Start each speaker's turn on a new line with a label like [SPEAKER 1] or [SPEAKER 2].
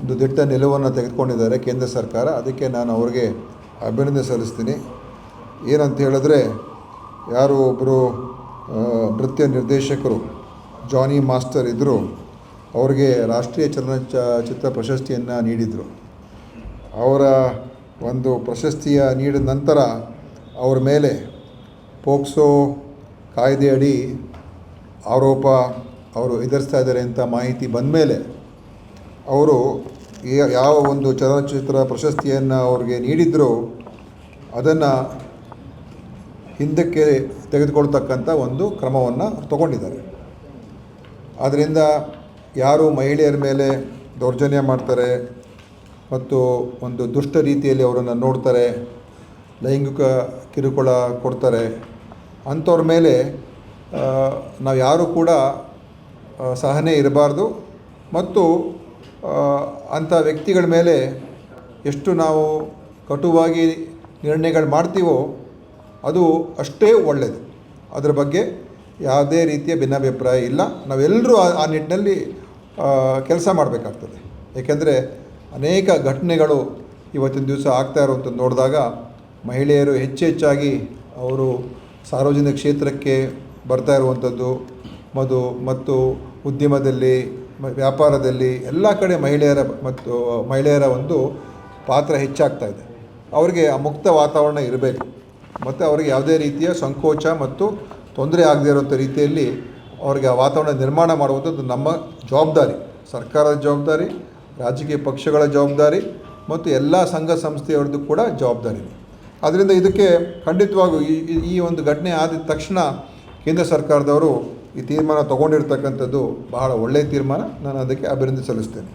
[SPEAKER 1] ಒಂದು ದಿಟ್ಟ ನಿಲುವನ್ನು ತೆಗೆದುಕೊಂಡಿದ್ದಾರೆ ಕೇಂದ್ರ ಸರ್ಕಾರ. ಅದಕ್ಕೆ ನಾನು ಅವ್ರಿಗೆ ಅಭಿನಂದನೆ ಸಲ್ಲಿಸ್ತೀನಿ. ಏನಂತ ಹೇಳಿದ್ರೆ, ಯಾರು ಒಬ್ಬರು ನೃತ್ಯ ನಿರ್ದೇಶಕರು, ಜಾನಿ ಮಾಸ್ಟರ್ ಇದ್ದರು ಅವ್ರಿಗೆ ರಾಷ್ಟ್ರೀಯ ಚಲನಚಿತ್ರ ಪ್ರಶಸ್ತಿಯನ್ನು ನೀಡಿದರು. ಅವರ ಒಂದು ಪ್ರಶಸ್ತಿಯ ನೀಡಿದ ನಂತರ ಅವರ ಮೇಲೆ ಪೋಕ್ಸೋ ಕಾಯ್ದೆಯಡಿ ಆರೋಪ ಅವರು ಎದುರಿಸ್ತಾ ಇದ್ದಾರೆ ಅಂತ ಮಾಹಿತಿ ಬಂದ ಮೇಲೆ ಅವರು ಯಾವ ಒಂದು ಚಲನಚಿತ್ರ ಪ್ರಶಸ್ತಿಯನ್ನು ಅವ್ರಿಗೆ ನೀಡಿದ್ರು ಅದನ್ನು ಹಿಂದಕ್ಕೆ ತೆಗೆದುಕೊಳ್ತಕ್ಕಂಥ ಒಂದು ಕ್ರಮವನ್ನು ತಗೊಂಡಿದ್ದಾರೆ. ಆದ್ದರಿಂದ ಯಾರು ಮಹಿಳೆಯರ ಮೇಲೆ ದೌರ್ಜನ್ಯ ಮಾಡ್ತಾರೆ ಮತ್ತು ಒಂದು ದುಷ್ಟ ರೀತಿಯಲ್ಲಿ ಅವರನ್ನು ನೋಡ್ತಾರೆ, ಲೈಂಗಿಕ ಕಿರುಕುಳ ಕೊಡ್ತಾರೆ, ಅಂಥವ್ರ ಮೇಲೆ ನಾವು ಯಾರೂ ಕೂಡ ಸಹನೆ ಇರಬಾರ್ದು ಮತ್ತು ಅಂಥ ವ್ಯಕ್ತಿಗಳ ಮೇಲೆ ಎಷ್ಟು ನಾವು ಕಟುವಾಗಿ ನಿರ್ಣಯಗಳು ಮಾಡ್ತೀವೋ ಅದು ಅಷ್ಟೇ ಒಳ್ಳೆಯದು ಅದರ ಬಗ್ಗೆ ಯಾವುದೇ ರೀತಿಯ ಭಿನ್ನಾಭಿಪ್ರಾಯ ಇಲ್ಲ. ನಾವೆಲ್ಲರೂ ಆ ನಿಟ್ಟಿನಲ್ಲಿ ಕೆಲಸ ಮಾಡಬೇಕಾಗ್ತದೆ. ಏಕೆಂದರೆ ಅನೇಕ ಘಟನೆಗಳು ಇವತ್ತಿನ ದಿವಸ ಆಗ್ತಾ ಇರುವಂಥದ್ದು ನೋಡಿದಾಗ ಮಹಿಳೆಯರು ಹೆಚ್ಚು ಹೆಚ್ಚಾಗಿ ಅವರು ಸಾರ್ವಜನಿಕ ಕ್ಷೇತ್ರಕ್ಕೆ ಬರ್ತಾ ಇರುವಂಥದ್ದು, ಮದು ಮತ್ತು ಉದ್ಯಮದಲ್ಲಿ ವ್ಯಾಪಾರದಲ್ಲಿ ಎಲ್ಲ ಕಡೆ ಮಹಿಳೆಯರ ಮತ್ತು ಮಹಿಳೆಯರ ಒಂದು ಪಾತ್ರ ಹೆಚ್ಚಾಗ್ತಾ ಇದೆ. ಅವರಿಗೆ ಆ ಮುಕ್ತ ವಾತಾವರಣ ಇರಬೇಕು. ಮತ್ತು ಅವರಿಗೆ ಯಾವುದೇ ರೀತಿಯ ಸಂಕೋಚ ಮತ್ತು ತೊಂದರೆ ಆಗದೇ ಇರುವಂಥ ರೀತಿಯಲ್ಲಿ ಅವರಿಗೆ ಆ ವಾತಾವರಣ ನಿರ್ಮಾಣ ಮಾಡುವಂಥದ್ದು ನಮ್ಮ ಜವಾಬ್ದಾರಿ. ಸರ್ಕಾರದ ಜವಾಬ್ದಾರಿ, ರಾಜಕೀಯ ಪಕ್ಷಗಳ ಜವಾಬ್ದಾರಿ ಮತ್ತು ಎಲ್ಲ ಸಂಘ ಸಂಸ್ಥೆಯವ್ರದ್ದು ಕೂಡ ಜವಾಬ್ದಾರಿ. ಅದರಿಂದ ಇದಕ್ಕೆ ಖಂಡಿತವಾಗೂ ಈ- ಈ ಒಂದು ಘಟನೆ ಆದ ತಕ್ಷಣ ಕೇಂದ್ರ ಸರ್ಕಾರದವರು ಈ ತೀರ್ಮಾನ ತಗೊಂಡಿರ್ತಕ್ಕಂಥದ್ದು ಬಹಳ ಒಳ್ಳೆಯ ತೀರ್ಮಾನ. ನಾನು ಅದಕ್ಕೆ ಅಭಿನಂದನೆ ಸಲ್ಲಿಸ್ತೇನೆ.